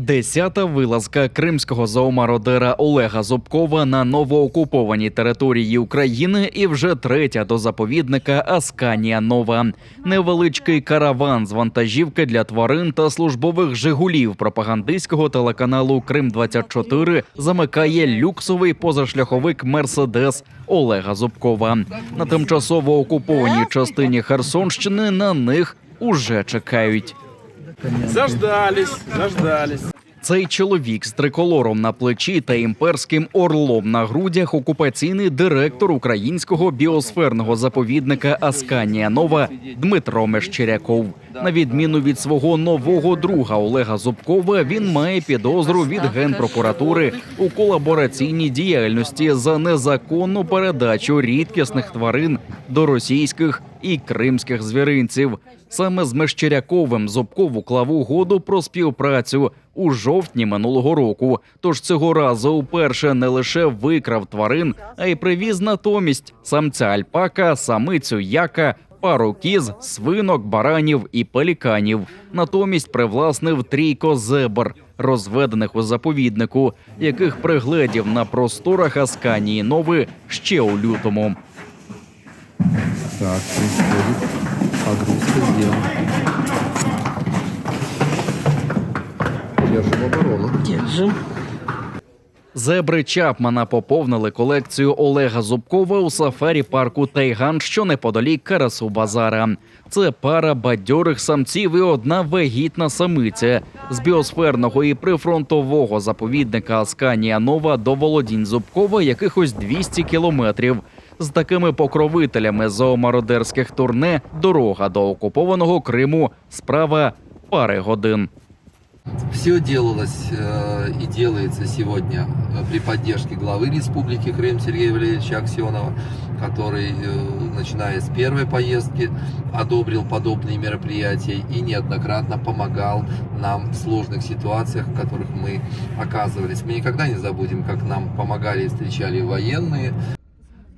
Десята вилазка кримського зоомародера Олега Зубкова на новоокупованій території України і вже третя до заповідника Асканія Нова. Невеличкий караван з вантажівки для тварин та службових жигулів пропагандистського телеканалу Крим 24 замикає люксовий позашляховик Мерседес Олега Зубкова. На тимчасово окупованій частині Херсонщини на них уже чекають. Заждались, заждались. Цей чоловік з триколором на плечі та імперським орлом на грудях окупаційний директор українського біосферного заповідника Асканія Нова Дмитро Мещеряков. На відміну від свого нового друга Олега Зубкова, він має підозру від генпрокуратури у колабораційній діяльності за незаконну передачу рідкісних тварин до російських і кримських звіринців. Саме з Мещеряковим Зубков уклав угоду про співпрацю у жовтні минулого року. Тож цього разу уперше не лише викрав тварин, а й привіз натомість самця альпака, самицю яка. Пару кіз, свинок, баранів і пеліканів. Натомість привласнив трійко зебр, розведених у заповіднику, яких пригледів на просторах Асканії Нови ще у лютому. Так, погрузка сделана. Держим оборону. Держим. Зебри Чапмана поповнили колекцію Олега Зубкова у сафарі парку Тайган, що неподалік Карасу Базара. Це пара бадьорих самців і одна вагітна самиця з біосферного і прифронтового заповідника Асканія Нова до володінь Зубкова якихось 200 кілометрів З такими покровителями зоомародерських турне дорога до окупованого Криму справа пари годин. Все делалось э, и делается сегодня э, при поддержке главы Республики Крым Сергея Валерьевича Аксенова, который, э, начиная с первой поездки, одобрил подобные мероприятия и неоднократно помогал нам в сложных ситуациях, в которых мы оказывались. Мы никогда не забудем, как нам помогали и встречали военные,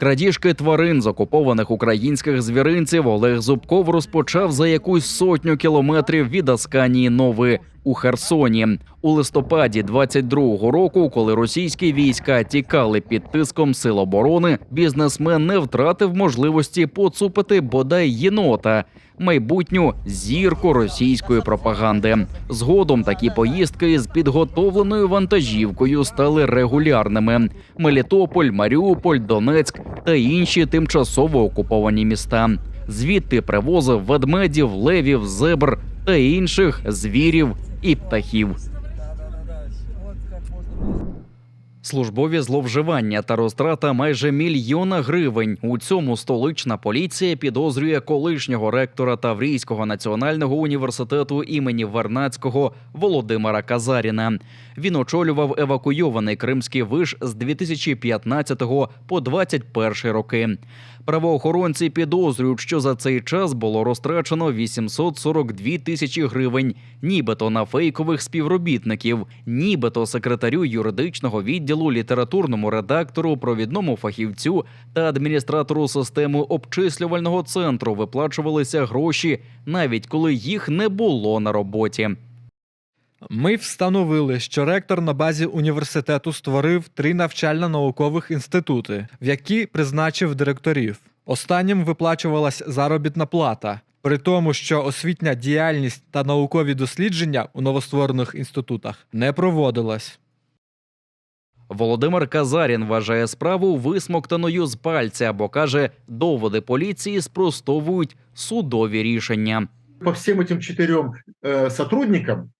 Крадіжки тварин з окупованих українських звіринців Олег Зубков розпочав за якусь сотню кілометрів від Асканії Нови у Херсоні у листопаді 22-го року, коли російські війська тікали під тиском сил оборони, бізнесмен не втратив можливості поцупити бодай єнота, майбутню зірку російської пропаганди. Згодом такі поїздки з підготовленою вантажівкою стали регулярними. Мелітополь, Маріуполь, Донецьк та інші тимчасово окуповані міста. Звідти привозив ведмедів, левів, зебр та інших звірів і птахів. Службові зловживання та розтрата майже мільйона гривень. У цьому столична поліція підозрює колишнього ректора Таврійського національного університету імені Вернацького Володимира Казаріна. Він очолював евакуйований кримський виш з 2015 по 21 роки. Правоохоронці підозрюють, що за цей час було розтрачено 842 тисячі гривень, нібито на фейкових співробітників, нібито секретарю юридичного відділу, літературному редактору, провідному фахівцю та адміністратору системи обчислювального центру виплачувалися гроші, навіть коли їх не було на роботі. Ми встановили, що ректор на базі університету створив три навчально-наукових інститути, в які призначив директорів. Останнім виплачувалась заробітна плата, при тому, що освітня діяльність та наукові дослідження у новостворених інститутах не проводилась. Володимир Казарін вважає справу висмоктаною з пальця, бо каже, доводи поліції спростовують судові рішення. по всем этим четырем э, сотрудникам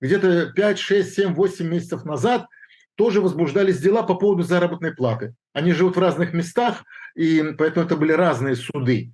где-то 5, 6, 7, 8 месяцев назад тоже возбуждались дела по поводу заработной платы. Они живут в разных местах, и поэтому это были разные суды.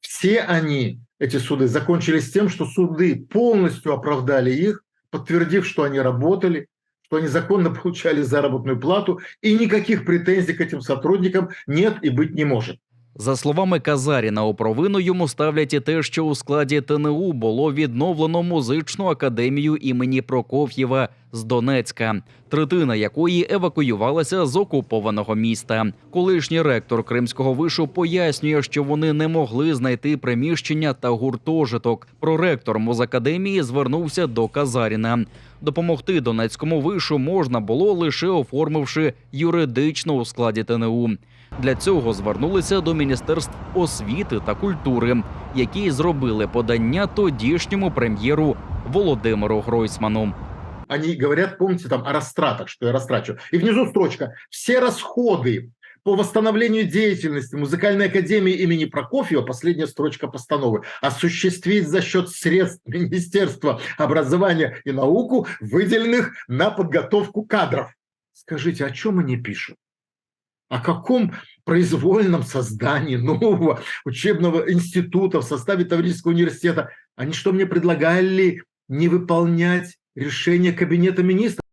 Все они, эти суды, закончились тем, что суды полностью оправдали их, подтвердив, что они работали, что они законно получали заработную плату, и никаких претензий к этим сотрудникам нет и быть не может. За словами Казаріна, у провину йому ставлять і те, що у складі ТНУ було відновлено музичну академію імені Прокоф'єва з Донецька, третина якої евакуювалася з окупованого міста. Колишній ректор Кримського вишу пояснює, що вони не могли знайти приміщення та гуртожиток. Проректор музакадемії звернувся до Казаріна. Допомогти Донецькому вишу можна було лише оформивши юридично у складі ТНУ. Для цього звернулися до міністерств освіти та культури, які зробили подання тодішньому прем'єру Володимиру Гройсману. Они говорят, помните, там о растратах, что я растрачу. И внизу строчка «Все расходы по восстановлению деятельности Музыкальной академии имени Прокофьева, последняя строчка постановы, осуществить за счет средств Министерства образования и науку, выделенных на подготовку кадров». Скажите, о чем они пишут? О каком произвольном создании нового учебного института в составе Таврического университета? Они что, мне предлагали не выполнять решение Кабинета министров?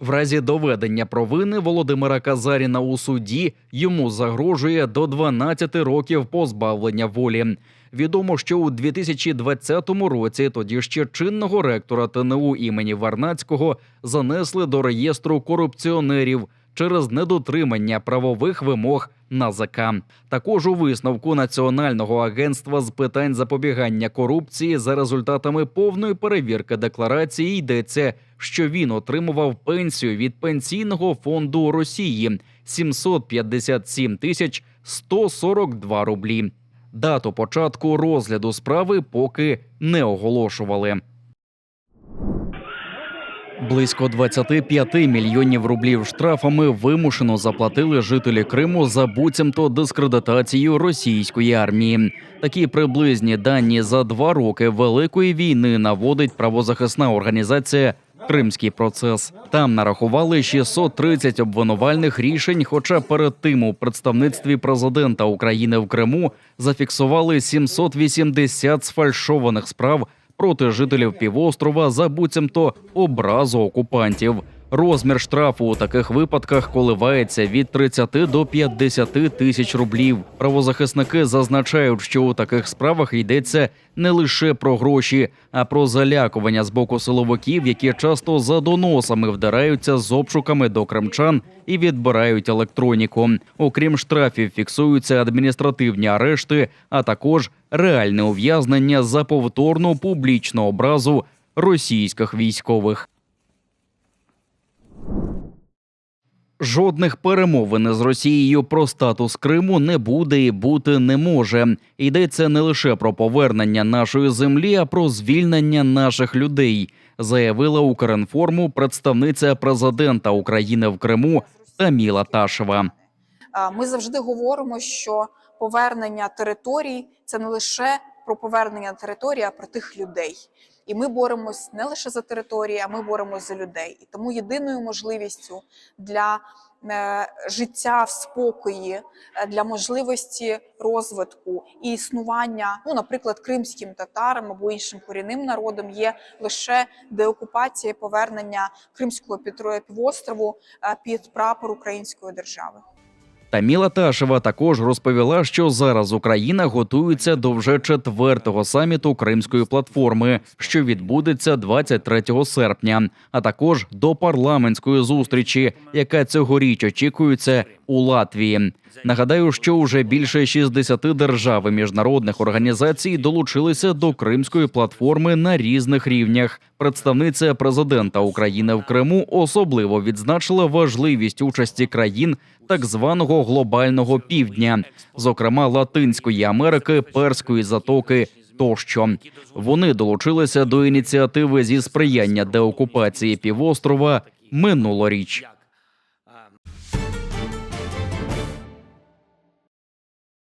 В разі доведення провини Володимира Казаріна у суді йому загрожує до 12 років позбавлення волі. Відомо, що у 2020 році тоді ще чинного ректора ТНУ імені Варнацького занесли до реєстру корупціонерів через недотримання правових вимог НАЗК. Також у висновку Національного агентства з питань запобігання корупції за результатами повної перевірки декларації йдеться, що він отримував пенсію від пенсійного фонду Росії 757 тисяч 142 рублі. Дату початку розгляду справи поки не оголошували. Близько 25 мільйонів рублів штрафами вимушено заплатили жителі Криму за буцімто дискредитацію російської армії. Такі приблизні дані за два роки великої війни наводить правозахисна організація Кримський процес. Там нарахували 630 обвинувальних рішень. Хоча перед тим у представництві президента України в Криму зафіксували 780 сфальшованих справ проти жителів півострова за буцімто образу окупантів. Розмір штрафу у таких випадках коливається від 30 до 50 тисяч рублів. Правозахисники зазначають, що у таких справах йдеться не лише про гроші, а про залякування з боку силовиків, які часто за доносами вдираються з обшуками до кримчан і відбирають електроніку. Окрім штрафів, фіксуються адміністративні арешти, а також реальне ув'язнення за повторну публічну образу російських військових. Жодних перемовин з Росією про статус Криму не буде і бути не може. Йдеться не лише про повернення нашої землі, а про звільнення наших людей, заявила Укрінформу представниця президента України в Криму Таміла Ташева. Ми завжди говоримо, що повернення територій це не лише про повернення території, а про тих людей. І ми боремось не лише за території, а ми боремось за людей. І тому єдиною можливістю для е, життя в спокої, е, для можливості розвитку і існування, ну, наприклад, кримським татарам або іншим корінним народом є лише деокупація і повернення Кримського півострову е, під прапор Української держави. Таміла Ташева також розповіла, що зараз Україна готується до вже четвертого саміту Кримської платформи, що відбудеться 23 серпня, а також до парламентської зустрічі, яка цьогоріч очікується у Латвії. Нагадаю, що вже більше 60 держав і міжнародних організацій долучилися до Кримської платформи на різних рівнях. Представниця президента України в Криму особливо відзначила важливість участі країн так званого глобального півдня, зокрема Латинської Америки, Перської затоки. Тощо вони долучилися до ініціативи зі сприяння деокупації півострова минулоріч.